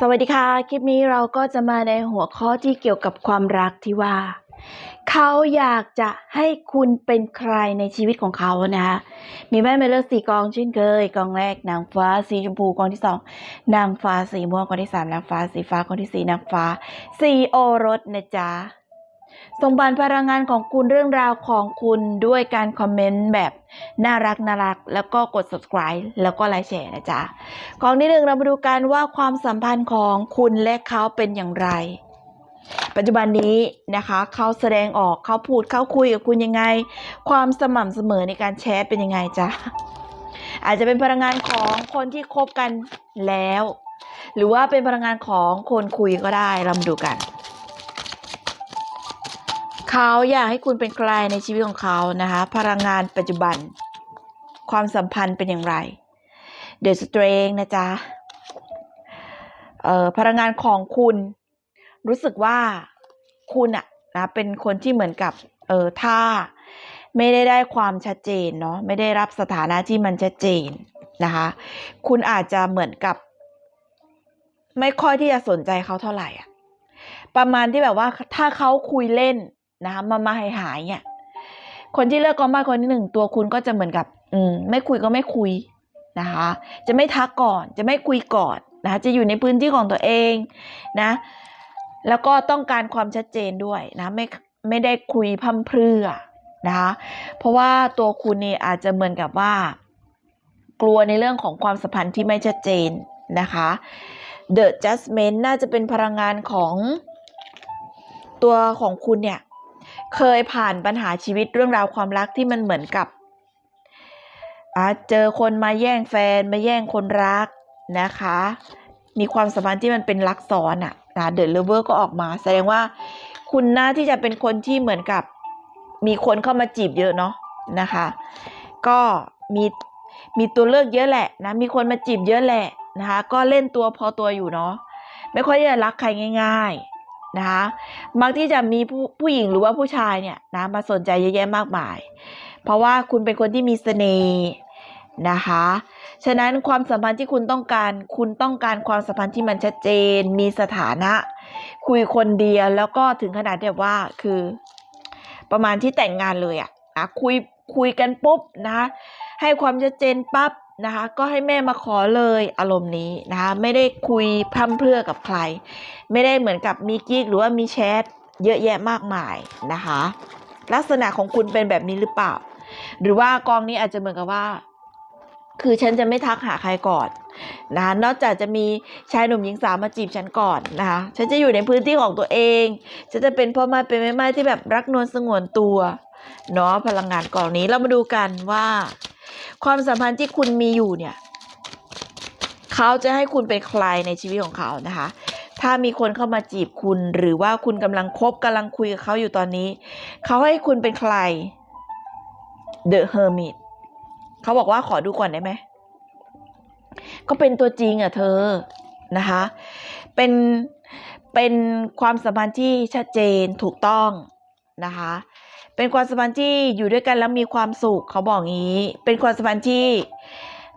สวัสดีค่ะ คลิปนี้เราก็จะมาในหัวข้อที่เกี่ยวกับความรักที่ว่า เขาอยากจะให้คุณเป็นใครในชีวิตของเขานะคะมีแม่เมเลอร์สี่กองเช่นเคยกองแรกนางฟ้าสีชมพูกองที่สองนางฟ้าสีม่วงกองที่สามนางฟ้าสีฟ้ากองที่สี่นางฟ้าสีโอรสนะจ๊ะ ส่งบานพลังงานของคุณเรื่องราวของคุณด้วยการคอมเมนต์แบบน่ารักน่ารัก แล้วก็กด subscribe แล้วก็ไลค์แชร์นะจ๊ะกองที่หนึ่งเรามาดูกันว่าความสัมพันธ์ของคุณและเขาเป็นอย่างไร ปัจจุบันนี้นะคะเขาแสดงออกเขาพูดเขาคุยกับคุณยังไง ความสม่ำเสมอในการแชทเป็นยังไงจ๊ะอาจจะเป็นพลังงานของคนที่คบกันแล้ว หรือว่าเป็นพลังงานของคนคุยก็ได้เรามาดูกัน เขาอยากให้คุณเป็นใครในชีวิตของเขานะคะ พลังงานปัจจุบัน ความสัมพันธ์เป็นอย่างไร เดอะสเตรงนะจ๊ะเอ่อพลังงานของคุณรู้สึกว่าคุณอะนะเป็นคนที่เหมือนกับเออถ้าไม่ได้ได้ความชัดเจนเนาะไม่ได้รับสถานะที่มันชัดเจนนะคะ คุณอาจจะเหมือนกับ ไม่ค่อยที่จะสนใจเขาเท่าไหร่อะประมาณที่แบบว่าถ้าเขาคุยเล่น นะคะมามาหายหายเนี่ยคนที่เลือกกองบ้านคนที่หนึ่งตัวคุณก็จะเหมือนกับ อืม ไม่คุยก็ไม่คุยนะคะ จะไม่ทักก่อนจะไม่คุยก่อนนะคะจะอยู่ในพื้นที่ของตัวเองนะ แล้วก็ต้องการความชัดเจนด้วยนะไม่ไม่ได้คุยพร่ำเพรื่อนะคะเพราะว่าตัวคุณเนี่ยอาจจะเหมือนกับว่า กลัวในเรื่องของความสัมพันธ์ที่ไม่ชัดเจนนะคะ The Judgment น่าจะเป็นพลังงานของตัวของคุณเนี่ย เคยผ่านปัญหาชีวิตเรื่องราวความรักที่มันเหมือนกับอเจอคนมาแย่งแฟนมาแย่งคนรักนะคะ มีความสัมพันธ์ที่มันเป็นรักซ้อนอะนะเด e เลเวอร์ก็ออกมา แสดงว่าคุณน่าที่จะเป็นคนที่เหมือนกับมีคนเข้ามาจีบเยอะเนาะนะคะ ก็มีมีตัวเลือกเยอะแหละนะมีคนมาจีบเยอะแหละนะคะ ก็เล่นตัวพอตัวอยู่เนาะไม่ค่อยจะรักใครง่าย ๆ นะคะมักที่จะมีผู้ผู้หญิงหรือว่าผู้ชายเนี่ยนะมาสนใจเยอะแยะมากมาย เพราะว่าคุณเป็นคนที่มีเสน่ห์นะคะ ฉะนั้นความสัมพันธ์ที่คุณต้องการ คุณต้องการความสัมพันธ์ที่มันชัดเจน มีสถานะ คุยคนเดียวแล้วก็ถึงขนาดแบบว่าคือ ประมาณที่แต่งงานเลยอะ่ะคุยคุยกันปุ๊บนะคะให้ความชัดเจนปั๊บ นะคะก็ให้แม่มาขอเลยอารมณ์นี้นะคะไม่ได้คุยพร่ำเพรื่อกับใคร ไม่ได้เหมือนกับมีกิ๊กหรือว่ามีแชทเยอะแยะมากมายนะคะ ลักษณะของคุณเป็นแบบนี้หรือเปล่า หรือว่ากองนี้อาจจะเหมือนกับว่า คือฉันจะไม่ทักหาใครก่อนนะคะนอกจากจะมีชายหนุ่มหญิงสาวมาจีบฉันก่อนนะคะฉันจะอยู่ในพื้นที่ของตัวเองฉันจะเป็นพ่อไม้เป็นแม่ไม้ที่แบบรักนวลสงวนตัวเนาะพลังงานกองนี้เรามาดูกันว่า ความสัมพันธ์ที่คุณมีอยู่เนี่ยเขาจะให้คุณเป็นใครในชีวิตของเขานะคะ ถ้ามีคนเข้ามาจีบคุณหรือว่าคุณกำลังคบกำลังคุยกับเขาอยู่ตอนนี้ เขาให้คุณเป็นใคร The Hermit เขาบอกว่าขอดูก่อนได้ไหม ก็เป็นตัวจริงอะเธอนะคะ เป็นเป็นความสัมพันธ์ที่ชัดเจนถูกต้องนะคะ เป็นความสัมพันธ์ที่อยู่ด้วยกันแล้วมีความสุขเขาบอกงี้ เป็นความสัมพันธ์ที่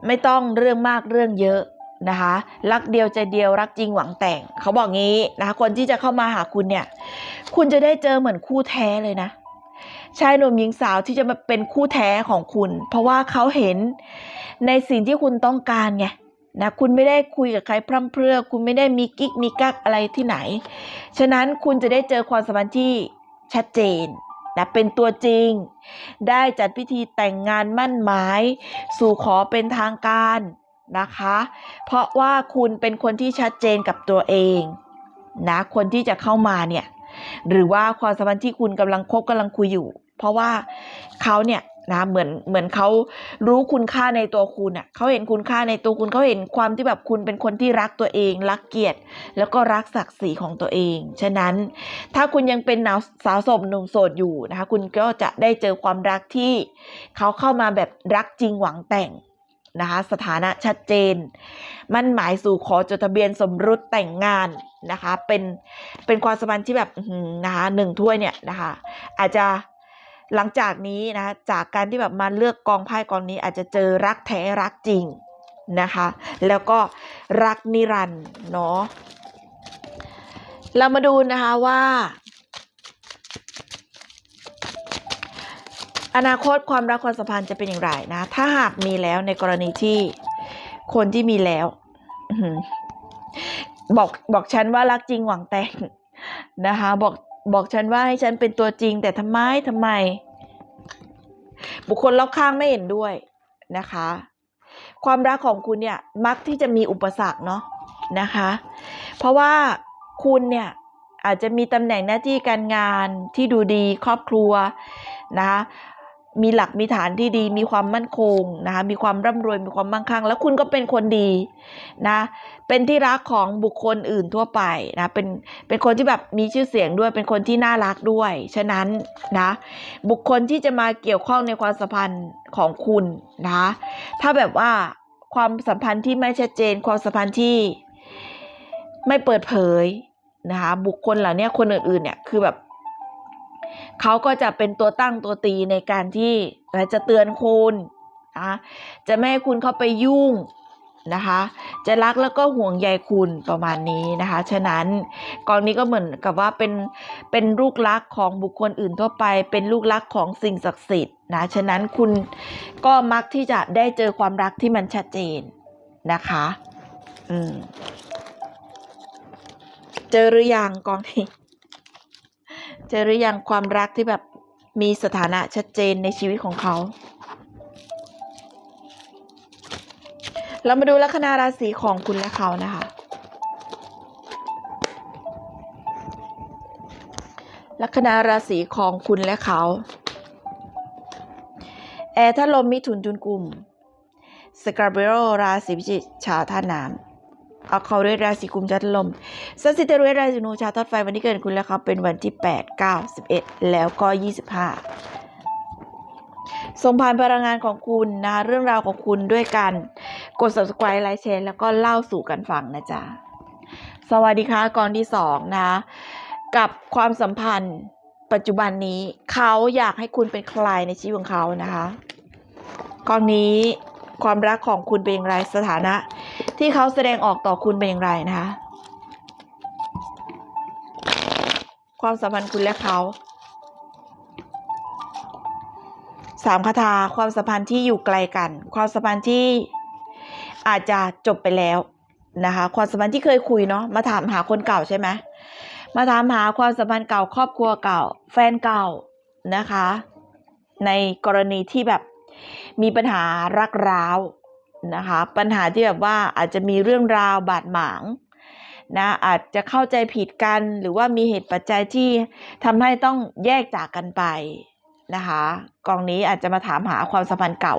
ไม่ต้องเรื่องมากเรื่องเยอะนะคะ รักเดียวใจเดียวรักจริงหวังแต่ง เขาบอกงี้นะคะคนที่จะเข้ามาหาคุณเนี่ย คุณจะได้เจอเหมือนคู่แท้เลยนะชายหนุ่มหญิงสาวที่จะมาเป็นคู่แท้ของคุณ เพราะว่าเขาเห็นในสิ่งที่คุณต้องการไงนะคุณไม่ได้คุยกับใครพร่ำเพรื่อ คุณไม่ได้มีกิ๊กมีกักอะไรที่ไหน ฉะนั้นคุณจะได้เจอความสัมพันธ์ที่ชัดเจน นะเป็นตัวจริง ได้จัดพิธีแต่งงานมั่นหมาย สู่ขอเป็นทางการนะคะ เพราะว่าคุณเป็นคนที่ชัดเจนกับตัวเองนะคนที่จะเข้ามาเนี่ยหรือว่าความสัมพันธ์ที่คุณกำลังคบกำลังคุยอยู่ เพราะว่าเขาเนี่ย นะเหมือนเหมือนเขารู้คุณค่าในตัวคุณอะเขาเห็นคุณค่าในตัวคุณเขาเห็นความที่แบบคุณเป็นคนที่รักตัวเอง รักเกียรติ แล้วก็รักศักดิ์ศรีของตัวเอง ฉะนั้นถ้าคุณยังเป็นนาวสาวโสดหนุ่มโสดอยู่นะคะคุณก็จะได้เจอความรักที่เขาเข้ามาแบบรักจริงหวังแต่งนะคะสถานะชัดเจน มั่นหมายสู่ขอจดทะเบียนสมรสแต่งงานนะคะเป็นเป็นความสัมพันธ์ที่แบบนะคะหนึ่งถ้วยเนี่ยนะคะอาจจะ หลังจากนี้นะจากการที่แบบมาเลือกกองไพ่กองนี้อาจจะเจอรักแท้รักจริงนะคะ แล้วก็รักนิรันด์เนาะเรามาดูนะคะว่า อนาคตความรักความสัมพันธ์จะเป็นอย่างไรนะ ถ้าหากมีแล้วในกรณีที่คนที่มีแล้วบอกบอกฉันว่ารักจริงหวังแต่งนะคะ บอก บอกฉันว่าให้ฉันเป็นตัวจริง แต่ทำไมทำไม บุคคลรอบข้างไม่เห็นด้วยนะคะ ความรักของคุณเนี่ยมักที่จะมีอุปสรรคเนาะนะคะ เพราะว่าคุณเนี่ยอาจจะมีตำแหน่งหน้าที่การงานที่ดูดีครอบครัวนะคะ มีหลักมีฐานที่ดี มีความมั่นคงนะคะมีความร่ำรวยมีความมั่งคั่ง แล้วคุณก็เป็นคนดีนะเป็นที่รักของบุคคลอื่นทั่วไปนะเป็นเป็นคนที่แบบมีชื่อเสียงด้วย เป็นคนที่น่ารักด้วย ฉะนั้นนะบุคคลที่จะมาเกี่ยวข้องในความสัมพันธ์ของคุณนะถ้าแบบว่าความสัมพันธ์ที่ไม่ชัดเจน ความสัมพันธ์ที่ไม่เปิดเผยนะคะบุคคลเหล่านี้คนอื่นๆเนี่ยคือแบบ เขาก็จะเป็นตัวตั้งตัวตีในการที่จะเตือนคุณนะจะไม่ให้คุณเข้าไปยุ่งนะคะ จะรักแล้วก็ห่วงใยคุณประมาณนี้นะคะ ฉะนั้นกองนี้ก็เหมือนกับว่าเป็นเป็นลูกรักของบุคคลอื่นทั่วไป เป็นลูกรักของสิ่งศักดิ์สิทธิ์นะ ฉะนั้นคุณก็มักที่จะได้เจอความรักที่มันชัดเจนนะคะ อืม เจอหรือยังกองนี้ เจอหรือยังความรักที่แบบมีสถานะชัดเจนในชีวิตของเขา เรามาดูลัคนาราศีของคุณและเขานะคะ ลัคนาราศีของคุณและเขา แอร์ถ้าลมมิถุนจุนกลุ่มสกาเบโรราศีพิจิกชาวท่าน้ำ เอาเขาด้วยราศีกุมจัตลมสัสิเตรุยราศีนูชาวธาตุไฟวันที่เกิดคุณและเขาเป็นวันที่ 8 9 11 แล้วก็ 25 ส่งผ่านพลังงานของคุณนะเรื่องราวของคุณด้วยกัน กด subscribe ไลค์แชร์แล้วก็เล่าสู่กันฟังนะจ๊ะ สวัสดีค่ะกองที่สองนะ กับความสัมพันธ์ปัจจุบันนี้เขาอยากให้คุณเป็นใครในชีวิตของเขานะคะกองนี้ ความรักของคุณเป็นอย่างไรสถานะ ที่เขาแสดงออกต่อคุณเป็นอย่างไรนะคะ ความสัมพันธ์คุณและเขาสามคาถาความสัมพันธ์ที่อยู่ไกลกัน ความสัมพันธ์ที่อาจจะจบไปแล้วนะคะ ความสัมพันธ์ที่เคยคุยเนาะมาถามหาคนเก่าใช่ไหมมาถามหาความสัมพันธ์เก่าครอบครัวเก่า แฟนเก่านะคะ ในกรณีที่แบบ มีปัญหารักร้าวนะคะปัญหาที่แบบว่าอาจจะมีเรื่องราวบาดหมางนะอาจจะเข้าใจผิดกันหรือว่ามีเหตุปัจจัยที่ทำให้ต้องแยกจากกันไปนะคะกองนี้อาจจะมาถามหาความสัมพันธ์เก่า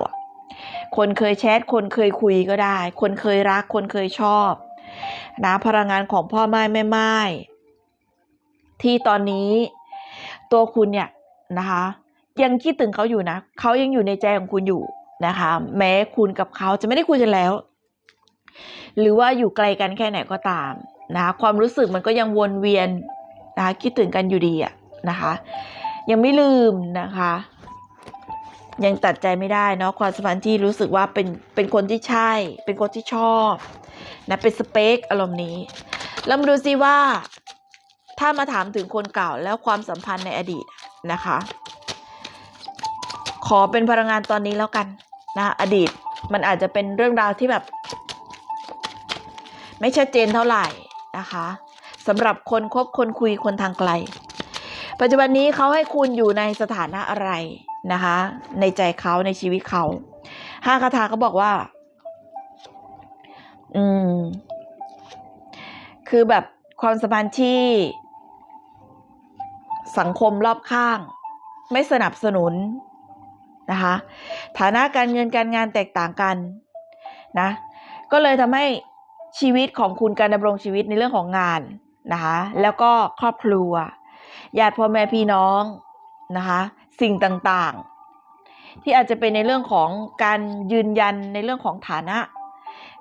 คนเคยแชทคนเคยคุยก็ได้ คนเคยรัก คนเคยชอบนะพลังงานของพ่อไม้แม่ไม้ที่ตอนนี้ตัวคุณเนี่ยนะคะ ยังคิดถึงเขาอยู่นะเขายังอยู่ในใจของคุณอยู่นะคะ แม้คุณกับเขาจะไม่ได้คุยกันแล้ว หรือว่าอยู่ไกลกันแค่ไหนก็ตามนะคะความรู้สึกมันก็ยังวนเวียนนะคะคิดถึงกันอยู่ดีอะนะคะ ยังไม่ลืมนะคะ ยังตัดใจไม่ได้เนาะความสัมพันธ์ที่รู้สึกว่าเป็นเป็นคนที่ใช่ เป็นคนที่ชอบนะเป็นสเปคอารมณ์นี้แล้วมาดูซิว่า ถ้ามาถามถึงคนเก่าแล้วความสัมพันธ์ในอดีตนะคะ ขอเป็นพลังงานตอนนี้แล้วกันนะอดีตมันอาจจะเป็นเรื่องราวที่แบบ ไม่ชัดเจนเท่าไหร่นะคะสำหรับคนคบคนคุยคนทางไกล ปัจจุบันนี้เขาให้คุณอยู่ในสถานะอะไรนะคะ ในใจเขาในชีวิตเขาห้าคาถาเขาบอกว่า อืม คือแบบความสัมพันธ์ที่สังคมรอบข้าง ไม่สนับสนุน นะคะ ฐานะการเงินการงานแตกต่างกันนะ ก็เลยทำให้ชีวิตของคุณการดำรงชีวิตในเรื่องของงานนะคะ แล้วก็ครอบครัวญาติพ่อแม่พี่น้องนะคะ สิ่งต่างๆ ที่อาจจะเป็นในเรื่องของการยืนยันในเรื่องของฐานะ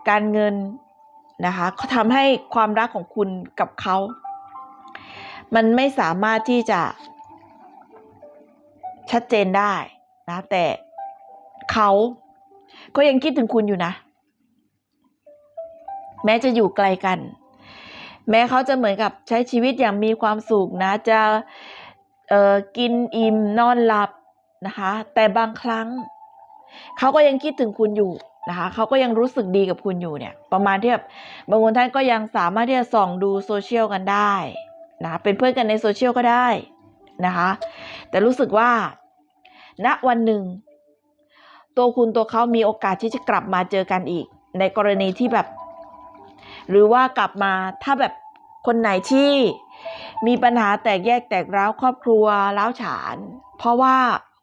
การเงินนะคะเขาทำให้ความรักของคุณกับเขา มันไม่สามารถที่จะชัดเจนได้ นะ แต่เขาก็ยังคิดถึงคุณอยู่นะ แม้จะอยู่ไกลกัน แม้เขาจะเหมือนกับใช้ชีวิตอย่างมีความสุขนะ จะเออกินอิ่มนอนหลับนะคะ แต่บางครั้ง เขาก็ยังคิดถึงคุณอยู่นะคะเขาก็ยังรู้สึกดีกับคุณอยู่เนี่ย ประมาณที่แบบบางคนท่านก็ยังสามารถที่จะส่องดูโซเชียลกันได้นะเป็นเพื่อนกันในโซเชียลก็ได้นะคะ แต่รู้สึกว่า ณวันหนึ่ง ตัวคุณตัวเขามีโอกาสที่จะกลับมาเจอกันอีก ในกรณีที่แบบ หรือว่ากลับมาถ้าแบบคนไหนที่มีปัญหาแตกแยกแตกร้าวครอบครัวร้าวฉาน เพราะว่า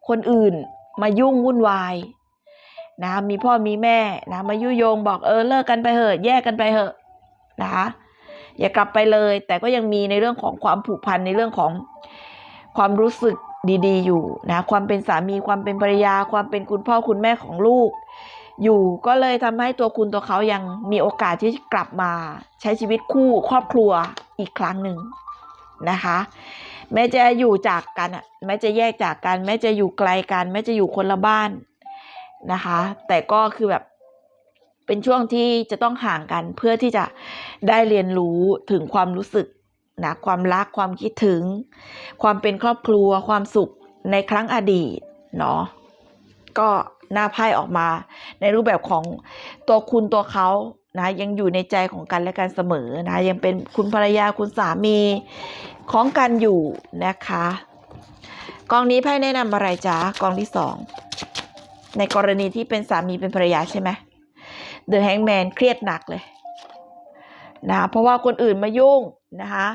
คนอื่นมายุ่งวุ่นวายนะมีพ่อมีแม่นะมายุยงบอกเออเลิกกันไปเถอะแยกกันไปเถอะนะคะอย่ากลับไปเลย แต่ก็ยังมีในเรื่องของความผูกพันในเรื่องของความรู้สึก ดีๆ อยู่นะความเป็นสามีความเป็นภรรยา ความเป็นคุณพ่อคุณแม่ของลูก อยู่ก็เลยทำให้ตัวคุณตัวเขายังมีโอกาสที่กลับมาใช้ชีวิตคู่ครอบครัวอีกครั้งหนึ่งนะคะแม้จะอยู่จากกันอะแม้จะแยกจากกันแม้จะอยู่ไกลกันแม้จะอยู่คนละบ้านนะคะ แต่ก็คือแบบเป็นช่วงที่จะต้องห่างกันเพื่อที่จะได้เรียนรู้ถึงความรู้สึก นะความรักความคิดถึง ความเป็นครอบครัวความสุขในครั้งอดีตเนาะก็หน้าไพ่ออกมา ในรูปแบบของตัวคุณตัวเขานะยังอยู่ในใจของกันและกันเสมอนะยังเป็นคุณภรรยาคุณสามีของกันอยู่นะคะกองนี้ไพ่แนะนำอะไรจ๊ะกองที่สองในกรณีที่เป็นสามีเป็นภรรยาใช่ไหมเดอะแฮงแมนเครียดหนักเลยนะเพราะว่าคนอื่นมายุ่ง นะคะ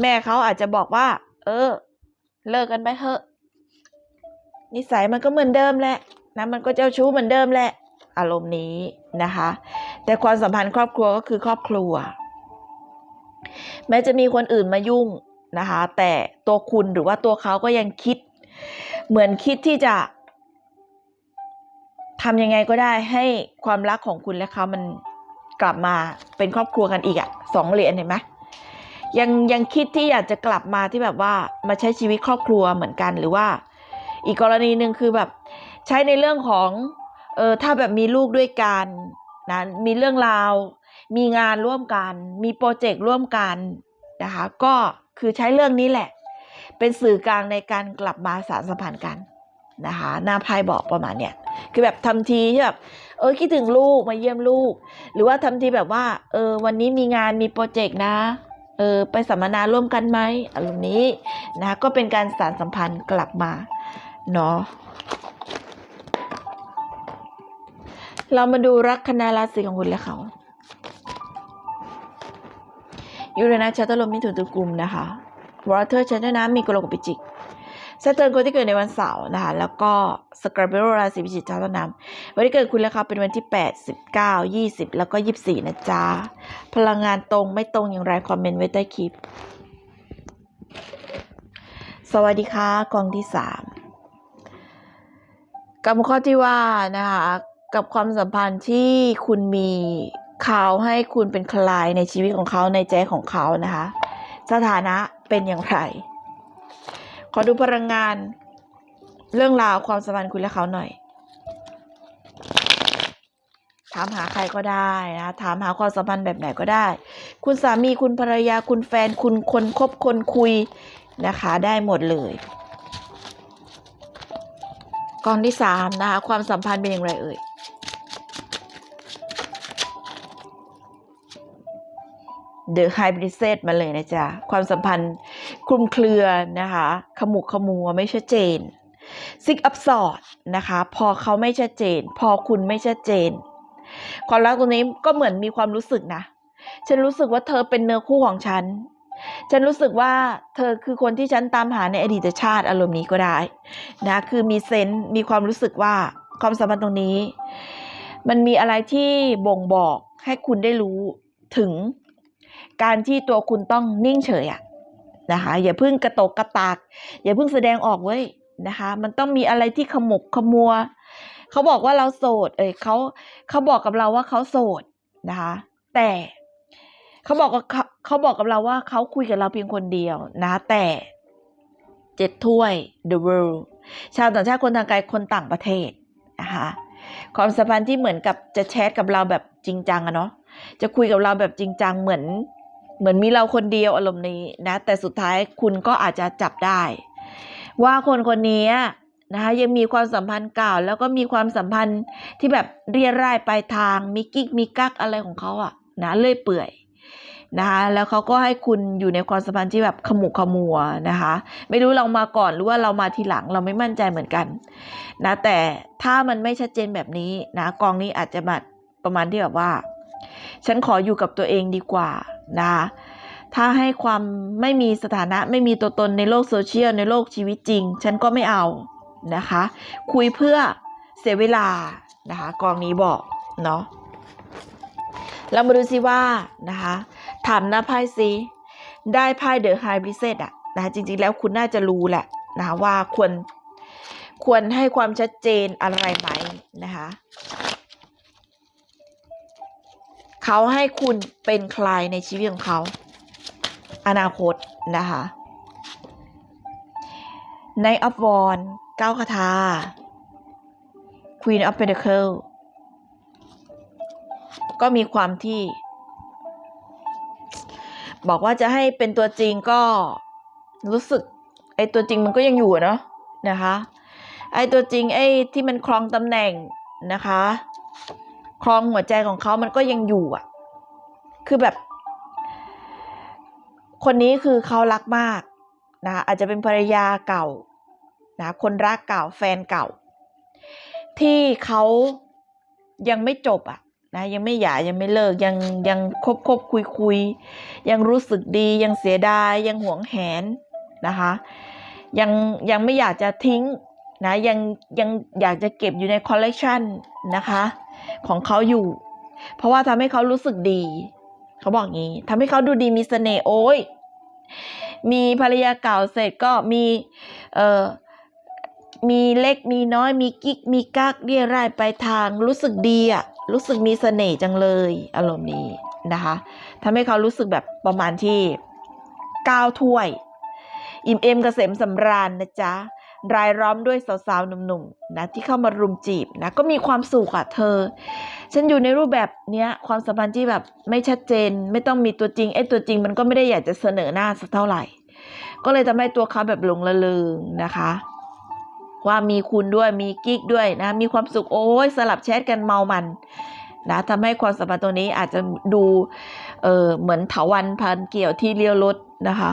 แม่เขาอาจจะบอกว่า เออ เลิกกันไปเถอะ นิสัยมันก็เหมือนเดิมแหละนะมันก็เจ้าชู้เหมือนเดิมแหละ อารมณ์นี้นะคะ แต่ความสัมพันธ์ครอบครัวก็คือครอบครัว แม้จะมีคนอื่นมายุ่งนะคะ แต่ตัวคุณหรือว่าตัวเขาก็ยังคิด เหมือนคิดที่จะทำยังไงก็ได้ให้ความรักของคุณและเขามัน กลับมาเป็นครอบครัวกันอีกอะสองเหรียญเห็นไหมยังยังคิดที่อยากจะกลับมาที่แบบว่ามาใช้ชีวิตครอบครัวเหมือนกันหรือว่า อีกกรณีหนึ่งคือแบบใช้ในเรื่องของเออถ้าแบบมีลูกด้วยกันนะมีเรื่องราว มีงานร่วมกัน มีโปรเจกต์ร่วมกันนะคะก็คือใช้เรื่องนี้แหละ เป็นสื่อกลางในการกลับมาสารสัมพันธ์กันนะคะหน้าไพ่บอกประมาณเนี้ยคือแบบทำทีที่แบบ เออคิดถึงลูกมาเยี่ยมลูก หรือว่าทำทีแบบว่า เออ วันนี้มีงานมีโปรเจกต์นะ เออ ไปสัมมนาร่วมกันไหมอารมณ์นี้นะ ก็เป็นการสารสัมพันธ์กลับมาเนาะเรามาดูรักคณะราศีของคุณและเขายูเรนัสชัตเตอร์ลมมิถุนตุกุมนะคะวอเตอร์ชัตเตอน้ำมีกรกฎปิจิก ซตเทิร์นคนที่เกิดในวันเสาร์นะคะ แล้วก็สกราเบโรราศีพิจิกชัตเตอร์น้ำวันที่เกิดคุณและเขาเป็นวันที่ 8 19 20 แล้วก็ 24 นะจ๊ะ พลังงานตรงไม่ตรงอย่างไรคอมเมนต์ไว้ใต้คลิป สวัสดีค่ะกองที่สามกับข้อที่ว่านะคะ กับความสัมพันธ์ที่คุณมีเขาให้คุณเป็นใครในชีวิตของเขาในใจของเขานะคะ สถานะเป็นอย่างไร ขอดูพลังงาน เรื่องราวความสัมพันธ์คุณและเขาหน่อย ถามหาใครก็ได้นะ ถามหาความสัมพันธ์แบบไหนก็ได้ คุณสามีคุณภรรยาคุณแฟนคุณคนคบคนคุยนะคะ ได้หมดเลยกองที่สามนะคะ ความสัมพันธ์เป็นอย่างไรเอ่ยเดอะไฮบริเซตมาเลยนะจ๊ะ ความสัมพันธ์ ลุมเครือนะคะ ขมุกขมัวไม่ชัดเจนซิกอัพสอดนะคะ พอเขาไม่ชัดเจน พอคุณไม่ชัดเจน ความรักตรงนี้ก็เหมือนมีความรู้สึกนะ ฉันรู้สึกว่าเธอเป็นเนื้อคู่ของฉัน ฉันรู้สึกว่าเธอคือคนที่ฉันตามหาในอดีตชาติอารมณ์นี้ก็ได้นะคือมีเซนส์มีความรู้สึกว่าความสัมพันธ์ตรงนี้ มันมีอะไรที่บ่งบอกให้คุณได้รู้ถึงการที่ตัวคุณต้องนิ่งเฉยอะ นะคะ อย่าเพิ่งกระตกกระตาก อย่าเพิ่งแสดงออกเว้ยนะคะ มันต้องมีอะไรที่ขมกขมัว เขาบอกว่าเราโสด เอ้ยเขาเขาบอกกับเราว่าเขาโสดนะคะ แต่เขาบอกกับเขาเขาบอกกับเราว่าเขาคุยกับเราเพียงคนเดียวนะแต่เจ็ดถ้วย the world ชาวต่างชาติคนทางไกลคนต่างประเทศนะคะความสัมพันธ์ที่เหมือนกับจะแชทกับเราแบบจริงจังอะเนาะจะคุยกับเราแบบจริงจังเหมือน เหมือนมีเราคนเดียวอารมณ์นี้นะ แต่สุดท้ายคุณก็อาจจะจับได้ ว่าคนคนนี้นะคะยังมีความสัมพันธ์เก่า แล้วก็มีความสัมพันธ์ที่แบบเรียร่ายปลายทางมีกิ๊กมีกักอะไรของเขาอะนะเลื่อยเปื่อยนะคะแล้วเขาก็ให้คุณอยู่ในความสัมพันธ์ที่แบบขมุกขมัวนะคะ ไม่รู้เรามาก่อนหรือว่าเรามาทีหลังเราไม่มั่นใจเหมือนกันนะแต่ถ้ามันไม่ชัดเจนแบบนี้นะกองนี้อาจจะมาประมาณที่แบบว่า ฉันขออยู่กับตัวเองดีกว่า นะคะถ้าให้ความไม่มีสถานะไม่มีตัวตนในโลกโซเชียลในโลกชีวิตจริง ฉันก็ไม่เอานะคะ คุยเพื่อเสียเวลานะคะ กองนี้บอกเนาะเรามาดูซิว่านะคะ ถามหน้าไพ่ซิได้ไพ่เดอะไฮบริเซตอะนะคะจริงๆแล้วคุณน่าจะรู้แหละนะคะว่าควรควรให้ความชัดเจนอะไรไหมนะคะ เขาให้คุณเป็นใครในชีวิตของเขา อนาคตนะคะในออฟวอนเก้าคาถา Queen of Pentacle ก็มีความที่ บอกว่าจะให้เป็นตัวจริงก็รู้สึก ไอ้ตัวจริงมันก็ยังอยู่เนาะนะคะ ไอ้ตัวจริงไอ้ที่มันครองตำแหน่งนะคะ ครองหัวใจของเขามันก็ยังอยู่อะ คือแบบ คนนี้คือเขารักมากนะอาจจะเป็นภรรยาเก่านะคนรักเก่าแฟนเก่า ที่เขายังไม่จบอะนะยังไม่หย่ายังไม่เลิกยังยังคบคบคุยคุยยังรู้สึกดียังเสียดายยังหวงแหนนะคะยังยังไม่อยากจะทิ้งนะยังยังอยากจะเก็บอยู่ในคอลเลกชันนะคะ ของเขาอยู่ เพราะว่าทำให้เขารู้สึกดี เขาบอกงี้ทำให้เขาดูดีมีเสน่ห์โอ้ยมีภรรยาเก่าเสร็จก็มีเอ่อมีเล็กมีน้อยมีกิ๊กมีกักเรียร่ายไปทางรู้สึกดีอะรู้สึกมีเสน่ห์จังเลยอารมณ์นี้นะคะทำให้เขารู้สึกแบบประมาณที่ก้าวถ้วย อิ่มเอมกเกษมสำราญนะจ๊ะ รายล้อมด้วยสาวๆหนุ่มๆนะที่เข้ามารุมจีบนะก็มีความสุขอะเธอ ฉันอยู่ในรูปแบบเนี้ยความสัมพันธ์ที่แบบไม่ชัดเจน ไม่ต้องมีตัวจริงไอ้ตัวจริงมันก็ไม่ได้อยากจะเสนอหน้าสักเท่าไหร่ ก็เลยทำให้ตัวเขาแบบหลงละเลงนะคะว่ามีคุณด้วยมีกิ๊กด้วยนะมีความสุขโอ้ยสลับแชทกันเมามันนะทำให้ความสัมพันธ์ตัวนี้อาจจะดูเออเหมือนเถาวันพันเกี่ยวที่เลี้ยวรถนะคะ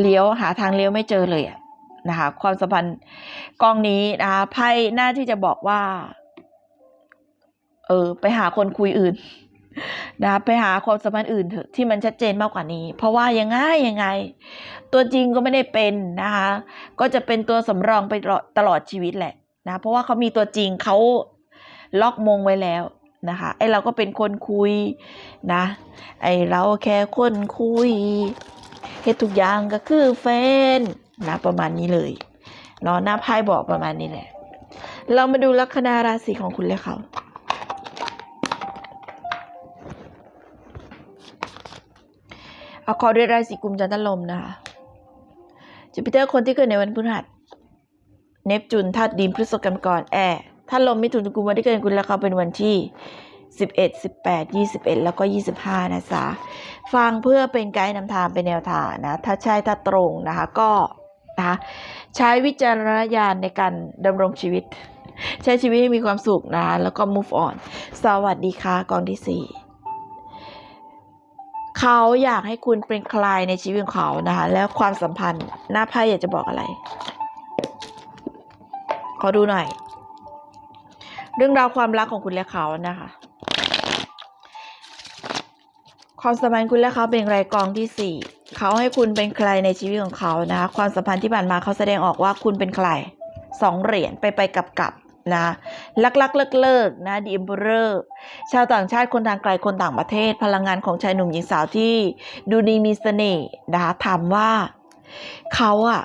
เลี้ยวหาทางเลี้ยวไม่เจอเลยอะนะคะความสัมพันธ์กองนี้นะคะไพ่หน้าที่จะบอกว่า เออ ไปหาคนคุยอื่นนะไปหาความสัมพันธ์อื่นเถอะที่มันชัดเจนมากกว่านี้ เพราะว่ายังไงยังไง ตัวจริงก็ไม่ได้เป็นนะคะก็จะเป็นตัวสำรองไปตลอดตลอดชีวิตแหละนะเพราะว่าเขามีตัวจริงเขาล็อกมงไว้แล้วนะคะไอเราก็เป็นคนคุยนะ ไอเราแค่คนคุย เฮ็ดทุกอย่างก็คือแฟนนะประมาณนี้เลยเนาะหน้าไพ่บอกประมาณนี้แหละ เรามาดูลัคนาราศีของคุณเลยค่ะเอาคอด้วยราศีกุมจันทลมนะคะจูปิเตอร์คนที่เกิดในวันพฤหัส เนปจูนธาตุดินพฤษภกรรมกรแอร์ธาตุลมมิถุนกุมวันที่เกิดคุณแล้วเขาเป็นวันที่ 11 18 21 แล้วก็ 25 นะจ๊ะฟังเพื่อเป็นไกด์นำทางเป็นแนวทางนะ ถ้าใช่ถ้าตรงนะคะก็นะคะใช้วิจารณญาณในการดำรงชีวิต ใช้ชีวิตให้มีความสุขนะ แล้วก็ move on สวัสดีค่ะกองที่ 4เขาอยากให้คุณเป็นใครในชีวิตของเขานะคะ แล้วความสัมพันธ์หน้าไพ่อยากจะบอกอะไร ขอดูหน่อย เรื่องราวความรักของคุณและเขานะคะ ความสัมพันธ์คุณและเขาเป็นอย่างไรกองที่สี่เขาให้คุณเป็นใครในชีวิตของเขานะคะความสัมพันธ์ที่ผ่านมาเขาแสดงออกว่าคุณเป็นใครสองเหรียญไปไปกับกับนะลักลักเลิกเลิกนะดีมเบอร์ชาวต่างชาติคนทางไกลคนต่างประเทศ พลังงานของชายหนุ่มหญิงสาวที่ดูดีมีเสน่ห์นะคะถามว่า เขาอะ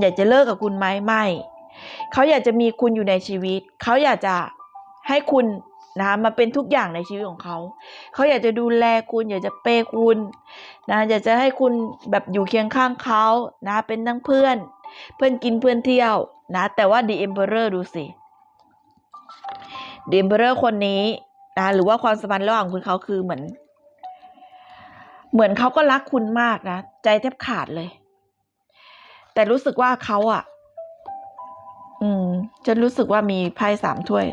อยากจะเลิกกับคุณไหมไม่ เขาอยากจะมีคุณอยู่ในชีวิต เขาอยากจะให้คุณ นะคะมาเป็นทุกอย่างในชีวิตของเขา เขาอยากจะดูแลคุณอยากจะเปย์คุณนะอยากจะให้คุณแบบอยู่เคียงข้างเขานะเป็นทั้งเพื่อน เพื่อนกินเพื่อนเที่ยวนะแต่ว่า The Emperor ดูสิเดมเบอร์คนนี้นะหรือว่าความสัมพันธ์ระหว่างคุณเขาคือเหมือน เหมือนเขาก็รักคุณมากนะ ใจแทบขาดเลย แต่รู้สึกว่าเขาอะ อืมฉันรู้สึกว่ามีไพ่สามถ้วย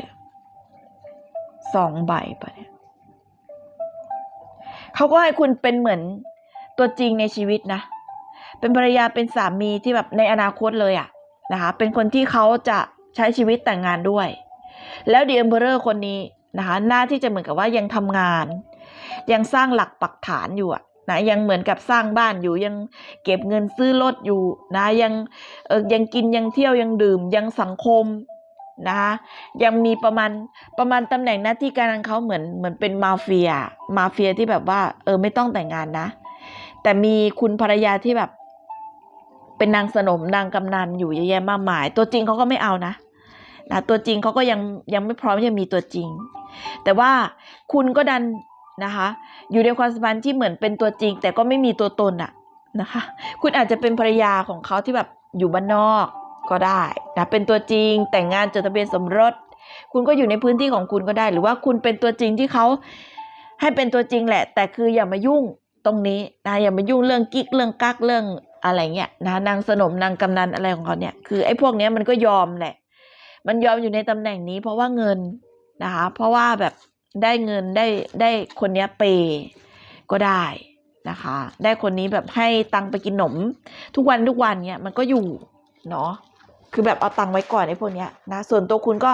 สองใบปะเนี่ยเขาก็ให้คุณเป็นเหมือนตัวจริงในชีวิตนะ เป็นภรรยาเป็นสามีที่แบบในอนาคตเลยอะนะคะ เป็นคนที่เขาจะใช้ชีวิตแต่งงานด้วย แล้วดีเอมเบอร์คนนี้นะคะ หน้าที่จะเหมือนกับว่ายังทำงาน ยังสร้างหลักปักฐานอยู่อะนะยังเหมือนกับสร้างบ้านอยู่ยังเก็บเงินซื้อรถอยู่นะยังเออยังกินยังเที่ยวยังดื่มยังสังคม นะคะยังมีประมาณประมาณตำแหน่งหน้าที่การงานเขาเหมือนเหมือนเป็นมาเฟีย มาเฟียที่แบบว่า เออไม่ต้องแต่งงานนะ แต่มีคุณภรรยาที่แบบ เป็นนางสนมนางกำนันอยู่เยอะแยะมากมาย ตัวจริงเขาก็ไม่เอานะนะตัวจริงเขาก็ยังยังไม่พร้อมที่จะมีตัวจริง แต่ว่าคุณก็ดันนะคะ อยู่ในความสัมพันธ์ที่เหมือนเป็นตัวจริง แต่ก็ไม่มีตัวตนอะนะคะ คุณอาจจะเป็นภรรยาของเขาที่แบบอยู่บ้านนอก ก็ได้นะเป็นตัวจริงแต่งงานจดทะเบียนสมรส คุณก็อยู่ในพื้นที่ของคุณก็ได้ หรือว่าคุณเป็นตัวจริงที่เขาให้เป็นตัวจริงแหละ แต่คืออย่ามายุ่งตรงนี้นะอย่ามายุ่งเรื่องกิ๊กเรื่องกักเรื่องอะไรเงี้ยนะนางสนมนางกำนันอะไรของเขาเนี่ยคือไอ้พวกเนี้ยมันก็ยอมแหละ มันยอมอยู่ในตำแหน่งนี้ เพราะว่าเงินนะคะเพราะว่าแบบได้เงินได้ได้คนเนี้ยเปย์ก็ได้นะคะ ได้คนนี้แบบให้ตังค์ไปกินขนม ทุกวันทุกวันเนี้ยมันก็อยู่เนาะ คือแบบเอาตังค์ไว้ก่อนไอ้พวกเนี้ยนะ ส่วนตัวคุณก็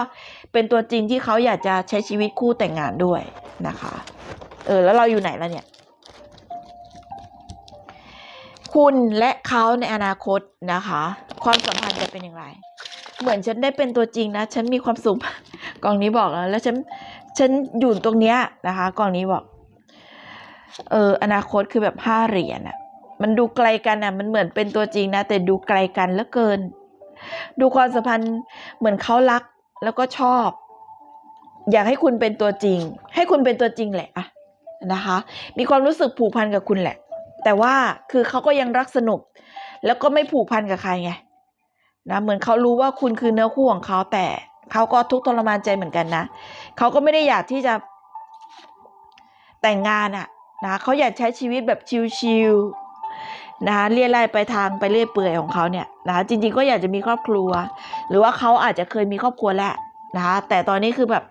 เป็นตัวจริงที่เขาอยากจะใช้ชีวิตคู่แต่งงานด้วยนะคะ เออ แล้วเราอยู่ไหนแล้วเนี่ย คุณและเขาในอนาคตนะคะ ความสัมพันธ์จะเป็นอย่างไร เหมือนฉันได้เป็นตัวจริงนะ ฉันมีความสุขกองนี้บอกแล้ว แล้วฉัน ฉันอยู่ตรงเนี้ยนะคะกองนี้บอก เออ อนาคตคือแบบห้าเหรียญอะมันดูไกลกันอะมันเหมือนเป็นตัวจริงนะ แต่ดูไกลกันเหลือเกิน ดูความสัมพันธ์เหมือนเขารักแล้วก็ชอบ อยากให้คุณเป็นตัวจริง ให้คุณเป็นตัวจริงแหละอะนะคะ มีความรู้สึกผูกพันกับคุณแหละ แต่ว่าคือเขาก็ยังรักสนุก แล้วก็ไม่ผูกพันกับใครไงนะเหมือนเขารู้ว่าคุณคือเนื้อคู่ของเขาแต่เขาก็ทุกข์ทรมานใจเหมือนกันนะเขาก็ไม่ได้อยากที่จะแต่งงานอะนะเขาอยากใช้ชีวิตแบบชิลๆ นะคะเลี่ยไล่ไปทางไปเรื่อยเปื่อยของเขาเนี่ยนะคะจริงๆก็อยากจะมีครอบครัว หรือว่าเขาอาจจะเคยมีครอบครัวแล้วนะคะแต่ตอนนี้คือแบบ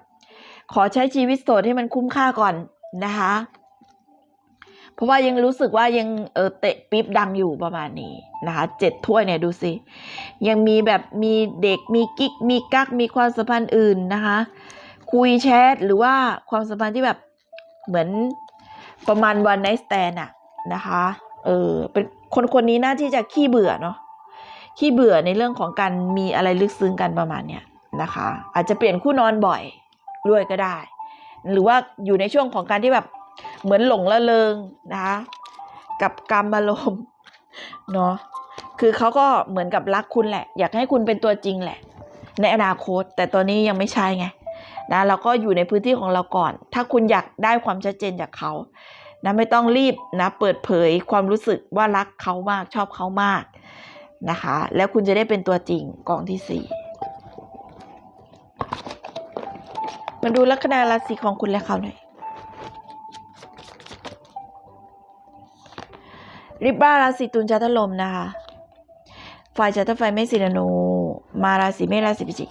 ขอใช้ชีวิตโสดให้มันคุ้มค่าก่อนนะคะเพราะว่ายังรู้สึกว่ายังเออเตะปี๊บดังอยู่ประมาณนี้นะคะเจ็ดถ้วยเนี่ยดูสิ ยังมีแบบมีเด็กมีกิ๊กมีกักมีความสัมพันธ์อื่นนะคะ คุยแชทหรือว่าความสัมพันธ์ที่แบบเหมือนประมาณวันไน t ์ t แ n d อะนะคะ เออเป็นคนคนนี้น่าที่จะขี้เบื่อเนาะขี้เบื่อในเรื่องของการมีอะไรลึกซึ้งกันประมาณเนี้ยนะคะ อาจจะเปลี่ยนคู่นอนบ่อยด้วยก็ได้ หรือว่าอยู่ในช่วงของการที่แบบเหมือนหลงละเริงนะคะกับกรรมอารมณ์เนาะคือเขาก็เหมือนกับรักคุณแหละ อยากให้คุณเป็นตัวจริงแหละ ในอนาคต แต่ตอนนี้ยังไม่ใช่ไงนะเราก็อยู่ในพื้นที่ของเราก่อน ถ้าคุณอยากได้ความชัดเจนจากเขา นะไม่ต้องรีบนะเปิดเผยความรู้สึกว่ารักเขามากชอบเขามากนะคะ แล้วคุณจะได้เป็นตัวจริงกองที่สี่มาดูลัคนาราศีของคุณและเขาหน่อยริบราราศีตุลจัตลมนะคะฝ่ายจัตไฟเมษสีธนู มาราศีเมษราศีพิจิก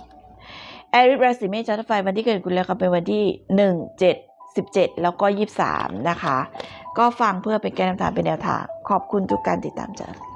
แอริบราศีเมษจัตไฟวันที่เกิดคุณแล้วก็เป็นวันที่หนึ่งเจ็ด สิบเจ็ดแล้วก็ยี่สามนะคะ ก็ฟังเพื่อเป็นแกนนำทางเป็นแนวทาง ขอบคุณทุกการติดตามจ้ะ